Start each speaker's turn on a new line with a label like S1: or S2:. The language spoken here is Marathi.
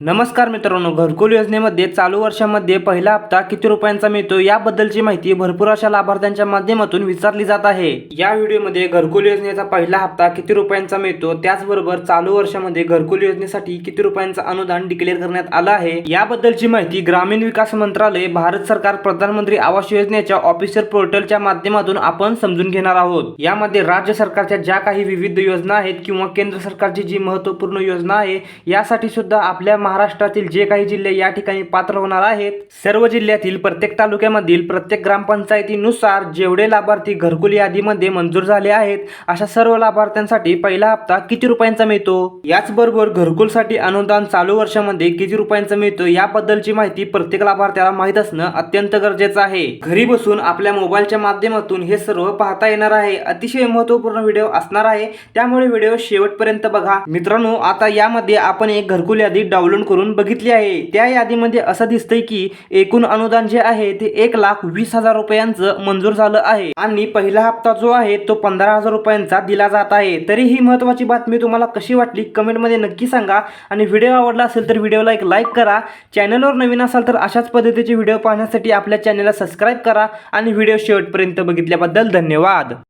S1: नमस्कार मित्रांनो घरकुल योजनेमध्ये चालू वर्षामध्ये पहिला हप्ता किती रुपयांचा मिळतो याबद्दलची माहिती भरपूर अशा लाभार्थ्यांच्या माध्यमातून विचारली जात आहे. या व्हिडिओमध्ये घरकुल योजनेचा पहिला हप्ता किती रुपयांचा मिळतो त्याचबरोबर चालू वर्षामध्ये घरकुल योजनेसाठी किती रुपयांचं अनुदान डिक्लेअर करण्यात आलं आहे याबद्दलची माहिती ग्रामीण विकास मंत्रालय भारत सरकार प्रधानमंत्री आवास योजनेच्या ऑफिशियल पोर्टलच्या माध्यमातून आपण समजून घेणार आहोत. यामध्ये राज्य सरकारच्या ज्या काही विविध योजना आहेत किंवा केंद्र सरकारची जी महत्त्वपूर्ण योजना आहे यासाठी सुद्धा आपल्या महाराष्ट्रातील जे काही जिल्हे या ठिकाणी पात्र होणार आहेत सर्व जिल्ह्यातील प्रत्येक तालुक्यामधील प्रत्येक ग्रामपंचायतीनुसार जेवढे लाभार्थी घरकुल यादीमध्ये मंजूर झाले आहेत अशा सर्व लाभार्थ्यांसाठी पहिला हप्ता किती रुपयांचा मिळतो? याचबरोबर घरकुलसाठी अनुदान चालू वर्षामध्ये किती रुपयांचं मिळतो याबद्दलची माहिती प्रत्येक लाभार्थ्याला माहीत असणं अत्यंत गरजेचं आहे. घरी बसून आपल्या मोबाईलच्या माध्यमातून हे सर्व पाहता येणार आहे. अतिशय महत्त्वपूर्ण व्हिडिओ असणार आहे. त्यामुळे व्हिडिओ शेवटपर्यंत बघा. मित्रांनो आता यामध्ये आपण एक घरकुल यादी डाउनलोड करून बघितली आहे. त्या यादीमध्ये असं दिसतंय की एकूण अनुदान जे आहे ते एक लाख वीस हजार रुपयांचं मंजूर झालं आहे. आणि पहिला हप्ता जो आहे तो पंधरा हजार रुपयांचा दिला जात आहे. तरी ही महत्वाची बातमी तुम्हाला कशी वाटली? कमेंटमध्ये नक्की सांगा. आणि व्हिडिओ आवडला असेल तर व्हिडिओला एक लाईक करा. चॅनलवर नवीन असाल तर अशाच पद्धतीचे व्हिडिओ पाहण्यासाठी आपल्या चॅनलला सबस्क्राईब करा. आणि व्हिडिओ शेवटपर्यंत बघितल्याबद्दल धन्यवाद.